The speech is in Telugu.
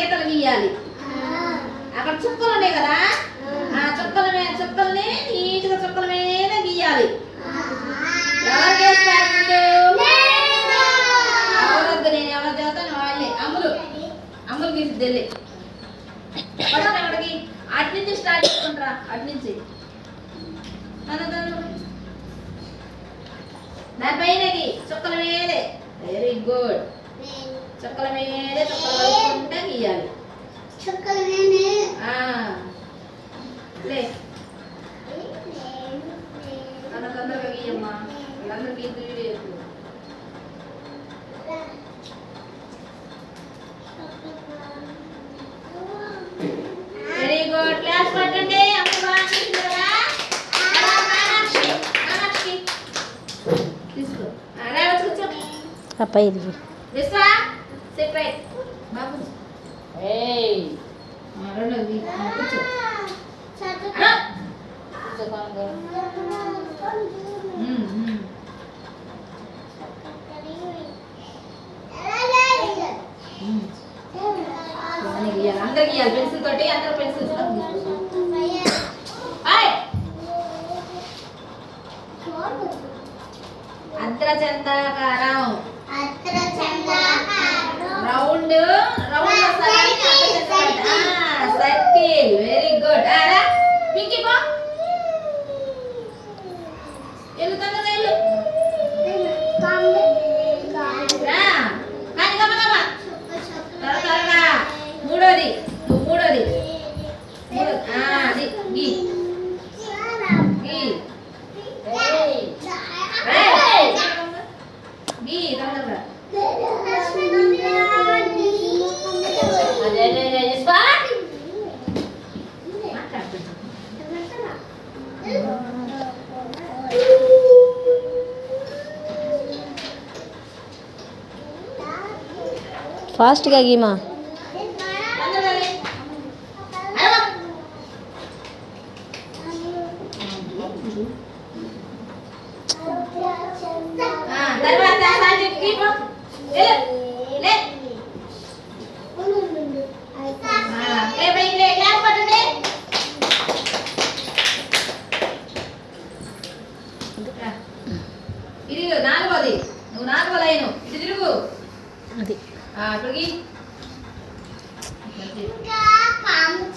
గీతలు గీయాలి. అక్కడ చుక్కలు ఉన్నాయి కదా? ఆ చుక్కల మీద చుక్కల్ని నీట్గా చుక్కల మీద గీయాలి. ఎవరు గీస్తారు ముందు? ఎవరొద్దు నేను ఎవరు చదువుతాను వాళ్ళే. అమ్ములు. అమ్ములు గీసి వెళ్ళి. అక్కడికి. అటు నుంచి స్టార్ట్ చేసుకుంటారా అటు నుంచి. దాని పైనకి చుక్కల మీదే. వెరీ గుడ్ చుక్కల మీదే చుక్కల కలుపుకుంటా గీయాలి ఆ. లే తన తొందరగా గీయమ్మా వీళ్ళందరూ గీతు వీడియో వెరీ గుడ్ క్లాస్ పట్టండి ఇది సిట్ రైట్ బాబు ఏయ్ ఆ, రెండోది ఆ, కూర్చో అన్నా. కూర్చో కామ్గా. ఉమ్, ఉమ్. ఉమ్. ఇవన్నీ గీయాలి అందరు గీయాలి పెన్సిల్ తోటి అందరూ పెన్సిల్స్ అర్ధచంద్రాకారం రౌండ్ గీ తొందరగా అదే అదే ఇది నాలుగోది. నువ్వు నాలుగో లైను. ఇటు తిరుగు. అది. ఆ, ఇక్కడికి